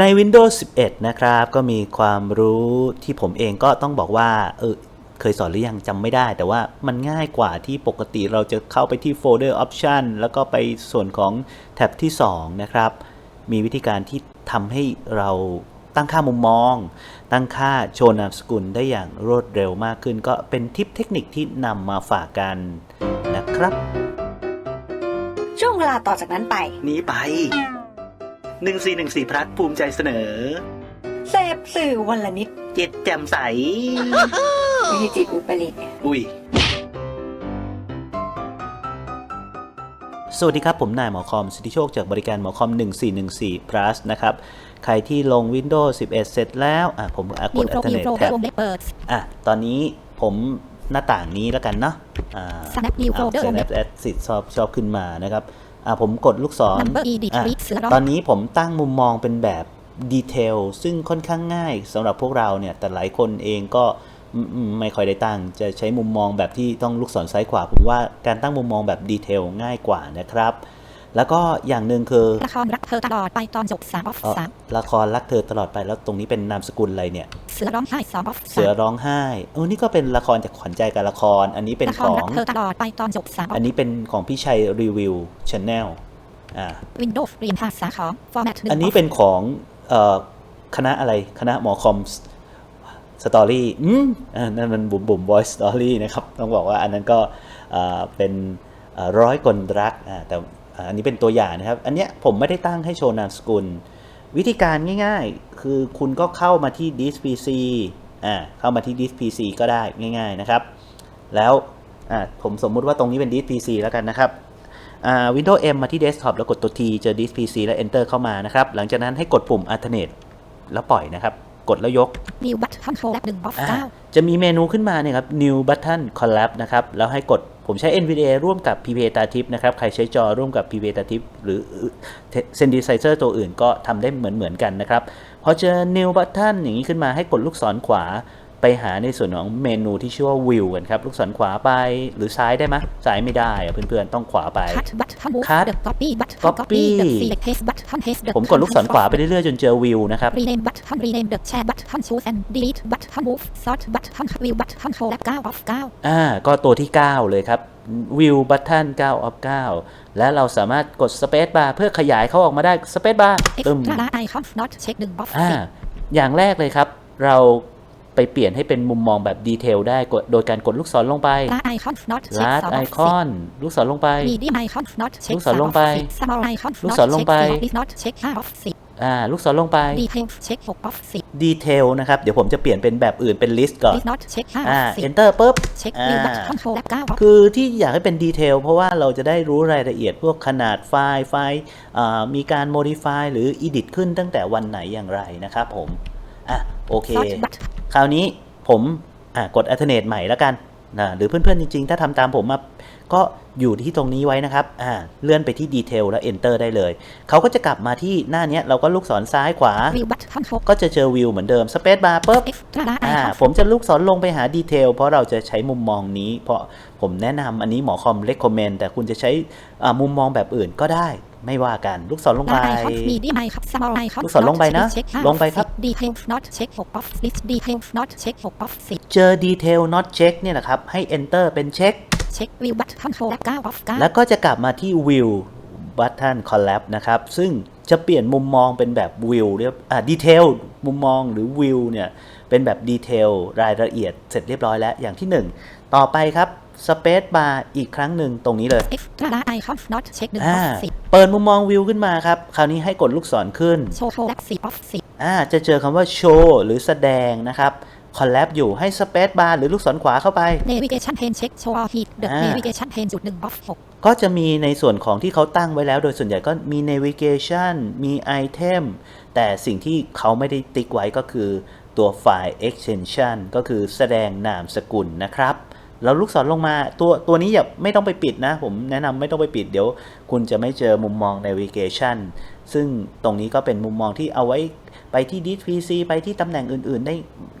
ใน Windows 11 นะครับ ก็มีความรู้ที่ผมเองก็ต้องบอกว่าเออเคยสอนหรือยังจำไม่ได้ แต่ว่ามันง่ายกว่าที่ปกติเราจะเข้าไปที่โฟลเดอร์ Option แล้วก็ไปส่วนของแท็บที่ 2 นะครับ มีวิธีการที่ทำให้เราตั้งค่ามุมมอง ตั้งค่าโชว์นามสกุลได้อย่างรวดเร็วมากขึ้น ก็เป็นทิปเทคนิคที่นำมาฝากกันนะครับ ช่วงเวลาต่อจากนั้นไป นี้ไป 1414พลัดภูมิใจเสนอ เสพสื่อวันละนิด เจ็ดแจ่มใสไม่ใช่จิตอุปริตอุ้ย สวัสดีครับ ผมนายหมอคอม สิทธิโชคจากบริการหมอคอม 1414 plus นะครับ ใครที่ลง Windows 11 เสร็จแล้ว อะ ผมอะกนิดวโปรนิว Alternate โปร Tab วงเล็บเปิดอะ ตอนนี้ผมหน้าต่างนี้แล้วกันเนาะ อ่า Snap New Folder Snap a d สิชอบชอบขึ้นมานะครับ อะผมกดลูกศร Number Edit อะ Read เสือร้องตอนนี้ผมตั้งมุมมองเป็นแบบดีเทลซึ่งค่อนข้างง่ายสำหรับพวกเราเนี่ย แต่หลายคนเองก็อืมอืมไม่ค่อยได้ตั้ง จะใช้มุมมองแบบที่ต้องลูกศรซ้ายขวา ผมว่าการตั้งมุมมองแบบดีเทลง่ายกว่านะครับ แล้วก็อย่างหนึ่งคือละครรักเธอตลอดไปตอนจบสามออฟเอ่อสามละครรักเธอตลอดไปแล้วตรงนี้เป็นนามสกุลอะไรเนี่ยเสือร้องไห้สองออฟเสืสาอมร้องไห้เออนี่ก็เป็นละครจากขวัญใจกับละคร อันนี้เป็นละคขรอรังกเธอตลอดไปตอนจบสามอออัฟนนี้เป็นของพี่ชัยรีวิวชแนลอ่าวินโดว์เรียนภาษาของ format หนึ่งอันนี้เป็นของเอ่อคณะอะไรคณะหมอคอมสตอรี่อืมอ่านั่นมันบุ๋มบุ๋มบอยสตอรี่นะครับ ต้องบอกว่าอันนั้นก็เอ่อเป็นเอ่อร้อยกลรักอ่าแต่ อ่าอันนี้เป็นตัวอย่างนะครับ อันเนี้ยผมไม่ได้ตั้งให้โชว์นามสกุล วิธีการง่ายๆ คือคุณก็เข้ามาที่ d i s PC อ่าเข้ามาที่ d i s PC ก็ได้ง่าย ๆนะครับ แล้วอ่าผมสมมุติว่าตรงนี้เป็น d i s PC แล้วกันนะครับอ่า Windows M มาที่ Desktop แล้วกดตัว T เจอ Disk PC แล้ว Enter เข้ามานะครับ หลังจากนั้นให้กดปุ่ม Alternate แล้วปล่อยนะครับ กดแล้วยกนิวบัตทอนโคแลบหนึ่งออฟอ่าเก้าจะมีเมนูขึ้นมาเนี่ยครับ New Button Collab นะครับแล้วให้กด ผมใช้ NVDA ร่วมกับ PPA ตาทิปนะครับ ใครใช้จอร่วมกับ PPA ตาทิปหรือ Synthesizer ตัวอื่นก็ทำได้เหมือนเหมือนๆกันนะครับ พอเจอ New Button อย่างนี้ขึ้นมาให้กดลูกศรขวา ไปหาในส่วนของเมนูที่ชื่อว่า View กันครับ ลูกศรขวาไปหรือซ้ายได้ไหมซ้ายไม่ได้อะเพื่อนๆ ต้องขวาไปคัทบัตทอนมูฟ Cut เดอะก๊อปปี้บัตทอน Copy ก๊อปปี้เดอะซีเล็กเทสบัตทอนเทสเดอะผมกดลูกศรขวาไปเรื่อยๆ จนเจอ View นะครับรีเนมบัตทอนรีเนมเดอะแชร์บัตทอนชูสแอนด์ดีลิทบัตทอนมูฟซอร์ตบัตทอนวิวบัตทอนโคแลบเก้าออฟเก้าอ่าก็ตัวที่ 9 เลยครับ View Button 9 of 9 และเราสามารถกด Space Bar เพื่อขยายเขาออกมาได้ Space Bar เอ็กตึมซ์ตร้าไอคอนน็อตเช็คหนึ่งออฟอ่าสิบอย่างแรกเลยครับ เรา ไปเปลี่ยนให้เป็นมุมมองแบบดีเทลได้กดโดยการกดลูกศรลงไปลาไอคอนน็อตเช็ค Last สองออฟสิบ Icon ลูกศรลงไป มีดีไอคอนน็อตเช็คลูกศรลงไปสมอลไอคอนลูกศรลงไปน็อตเช็คห้าออฟสิบอ่าลูกศรลงไปดีเทลเช็คหกออฟสิบดีเทลนะครับ เดี๋ยวผมจะเปลี่ยนเป็นแบบอื่นเป็น list ก่อนดิสน็อตเช็คห้าอออ่าฟสิบ Enter ปุ๊บเช็คอ่าวิวบัตคอนโทรลแลบเก้าออฟคือที่อยากให้เป็นดีเทลเพราะว่าเราจะได้รู้รายละเอียดพวกขนาดไฟล์ไฟล์อ่ามีการ modify หรือ edit ขึ้นตั้งแต่วันไหนอย่างไรนะครับผม อะโอเคซอร์ตบัตคราวนี้ผมอะกด alternate ใหม่แล้วกันนะหรือเพื่อนๆจริงๆ ถ้าทำตามผมมาก็อยู่ที่ตรงนี้ไว้นะครับอ่าเลื่อนไปที่ detail แล้ว enter ได้เลย เขาก็จะกลับมาที่หน้าเนี้ยเราก็ลูกศรซ้ายขวาวิวบัตคอนโทรลก็จะเจอวิวเหมือนเดิม space bar ปุ๊บเอ็กซ์ตร้าไออ่าคอนผมจะลูกศรลงไปหาดีเทลเพราะเราจะใช้มุมมองนี้ เพราะผมแนะนำอันนี้หมอคอม recommend แต่คุณจะใช้อ่ามุมมองแบบอื่นก็ได้ ไม่ว่ากันลูกศรลงไปลาไอคอนมีดีไอครับสมอลไอคอนลูกศรลงไปนะเช็คห้าลงไปครับดีเทลน็อตเช็คหกออฟลิสดีเทลน็อตเช็คหกออฟสิบเจอ detail not check เนี่ยแหละครับ ให้ enter เป็นเช็คเช็ควิวบัตคอนโทรลแลบเก้าออฟเก้าแล้วก็จะกลับมาที่ view button collab นะครับ ซึ่งจะเปลี่ยนมุมมองเป็นแบบ view เรียบอ่า detail มุมมองหรือ view เนี่ย เป็นแบบ detail รายละเอียดเสร็จเรียบร้อยแล้วอย่างที่ 1 ต่อไปครับ space bar อีกครั้งหนึ่งตรงนี้เลยเอ็กซ์ตร้าไอคอนน็อตเช็คหนึ่งออ่าอฟสิบเปิดมุมมองวิวขึ้นมาครับ คราวนี้ให้กดลูกศรขึ้นโชว์โชว์แลบสี่ออฟสิบอ่าจะเจอคำว่า show หรือแสดงนะครับ collab อยู่ให้ space bar หรือลูกศรขวาเข้าไปเนวิเกชันเพนเช็คโชว์ฮีทเดอะอ่าเนวิเกชันเพนจุดหนึ่งออฟหกก็จะมีในส่วนของที่เขาตั้งไว้แล้ว โดยส่วนใหญ่ก็มี navigation มี item แต่สิ่งที่เขาไม่ได้ติ๊กไว้ก็คือตัวไฟล์ extension ก็คือแสดงนามสกุลนะครับ แล้วลูกศรลงมาตัวตัวนี้อย่าไม่ต้องไปปิดนะ ผมแนะนำไม่ต้องไปปิด เดี๋ยวคุณจะไม่เจอมุมมอง navigation ซึ่งตรงนี้ก็เป็นมุมมองที่เอาไว้ไปที่ Disk PC ไปที่ตำแหน่งอื่นๆ ได้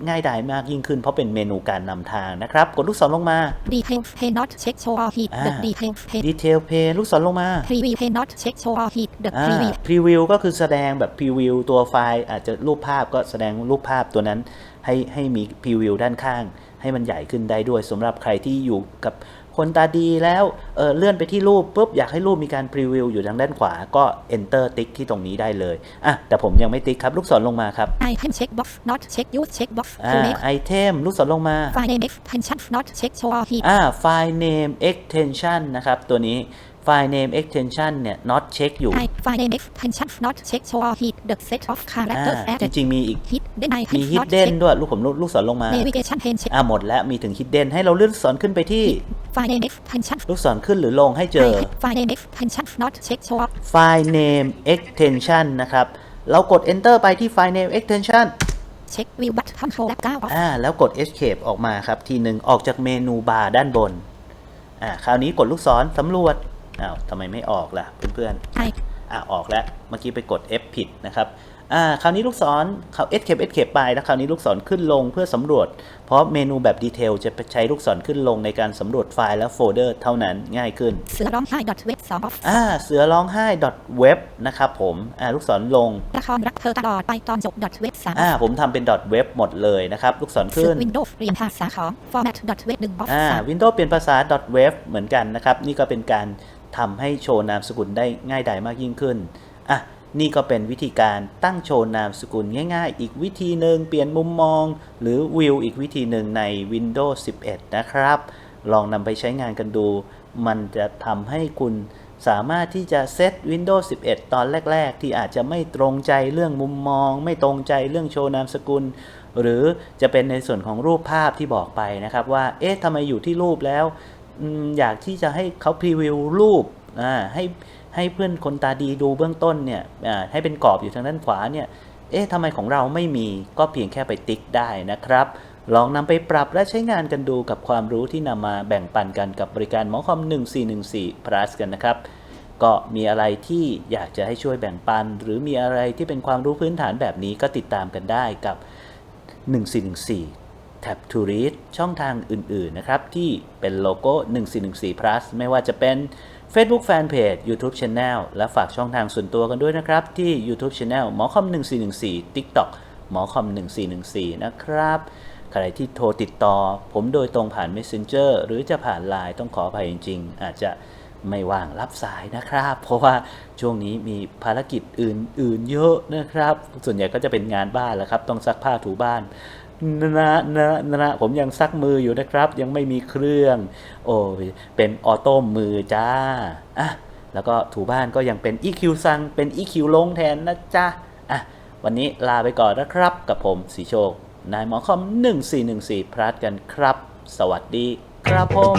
ง่ายดายมากยิ่งขึ้น เพราะเป็นเมนูการนำทางนะครับ กดลูกศรลงมา Details Pay Not Check Show or Heat The อ่า Details Pay Detail Pay ลูกศรลงมา Preview Pay Not Check Show or Heat The อ่า Preview พรีวิวก็คือแสดงแบบพรีวิวตัวไฟล์อาจจะรูปภาพก็แสดงรูปภาพตัวนั้น ให้ให้มีพรีวิวด้านข้าง ให้มันใหญ่ขึ้นได้ด้วยสำหรับใครที่อยู่กับคนตาดีแล้วเออเลื่อนไปที่รูปปุ๊บอยากให้รูปมีการพรีวิวอยู่ทางด้านขวาก็ enter ติ๊กที่ตรงนี้ได้เลยอะแต่ผมยังไม่ติ๊กครับ ลูกศรลงมาครับ Item Check Box Not Check Use Check Box อ่า Select ไอเทมลูกศรลงมา File Name Extension Not Check Show or Heat อ่า file name extension นะครับตัวนี้ file name extension เนี่ย not check อยู่ I File Name Extension Not Check Show or Heat The Set of อ่า Characters จ Added ริงๆ มีอีก Hidden มี Items Not hidden Check ด้วย ลูกผมลูกศรลงมา Navigation Pane Check อ่าหมดแล้ว มีถึง hidden ให้เราเลื่อนลูกศรขึ้นไปที่ File Name Extension ลูกศรขึ้นหรือลงให้เจอ File Name Extension Not Check Show or file name extension นะครับ เรากด enter ไปที่ file name extension Check View Button Control Tab 9 Off อ่าแล้วกด escape ออกมาครับ ทีหนึ่งออกจากเมนูบาร์ด้านบนอ่าคราวนี้กดลูกศรสำรวจ อ้าวทำไมไม่ออกล่ะเพื่อนๆ I อะออกแล้ว เมื่อกี้ไปกด F ผิดนะครับอ่าคราวนี้ลูกศรเขา escape escape ไปแล้วคราวนี้ลูกศรขึ้นลงเพื่อสำรวจ เพราะเมนูแบบดีเทลจะใช้ลูกศรขึ้นลงในการสำรวจไฟล์และโฟลเดอร์เท่านั้นง่ายขึ้น เสือร้องไห้ .web 2 off อ่าเสือร้องไห้ .web นะครับผมอ่าลูกศรลงละครรักเธอตลอดไปตอนจบ .web 3อ่าผมทำเป็น .web หมดเลยนะครับ ลูกศรเสืขึ้อน Windows เรียนภาษาของ format .web 1 off อ่า Windows เปลี่ยนภาษา .web เหมือนกันนะครับ นี่ก็เป็นการ ทำให้โชว์นามสกุลได้ง่ายดายมากยิ่งขึ้น อะ นี่ก็เป็นวิธีการตั้งโชว์นามสกุลง่าย ๆ อีกวิธีหนึ่งเปลี่ยนมุมมอง หรือวิวอีกวิธีหนึ่งใน Windows 11 นะครับ ลองนำไปใช้งานกันดู มันจะทำให้คุณสามารถที่จะเซต Windows 11 ตอนแรก ๆ ที่อาจจะไม่ตรงใจเรื่องมุมมอง ไม่ตรงใจเรื่องโชว์นามสกุล หรือจะเป็นในส่วนของรูปภาพที่บอกไปนะครับว่า เอ๊ะทำไมอยู่ที่รูปแล้ว อยากที่จะให้เขาพรีวิวรูปให้ให้เพื่อนคนตาดีดูเบื้องต้นเนี่ยให้เป็นกรอบอยู่ทางด้านขวาเนี่ยเอ๊ะทำไมของเราไม่มีก็เพียงแค่ไปติ๊กได้นะครับ ลองนำไปปรับและใช้งานกันดูกับความรู้ที่นำมาแบ่งปันกันกับบริการหมอคอม 1414 plus กันนะครับ ก็มีอะไรที่อยากจะให้ช่วยแบ่งปัน หรือมีอะไรที่เป็นความรู้พื้นฐานแบบนี้ก็ติดตามกันได้กับ 1414 Tab to Read ช่องทางอื่นๆนะครับ ที่เป็นโลโก้ 1414 plus ไม่ว่าจะเป็น Facebook Fanpage YouTube Channel และฝากช่องทางส่วนตัวกันด้วยนะครับ ที่ YouTube Channel หมอคอม1414 TikTok หมอคอม1414 นะครับ ใครที่โทรติดต่อ ผมโดยตรงผ่าน Messenger หรือจะผ่าน Line ต้องขออภัยจริง ๆ อาจจะไม่ว่างรับสายนะครับ เพราะว่าช่วงนี้มีภารกิจอื่น ๆ เยอะนะครับ ส่วนใหญ่ก็จะเป็นงานบ้านแหละครับ ต้องซักผ้าถูบ้าน นะนะนะผมยังซักมืออยู่นะครับ ยังไม่มีเครื่อง โอ้เป็นออโต้มือจ้าอะแล้วก็ถูบ้านก็ยังเป็น EQ สั่งเป็น EQ ลงแทนนะจ๊ะอะวันนี้ลาไปก่อนนะครับ กับผมสีโชคนายหมอคอม 1414 พลัดกันครับ สวัสดีครับผม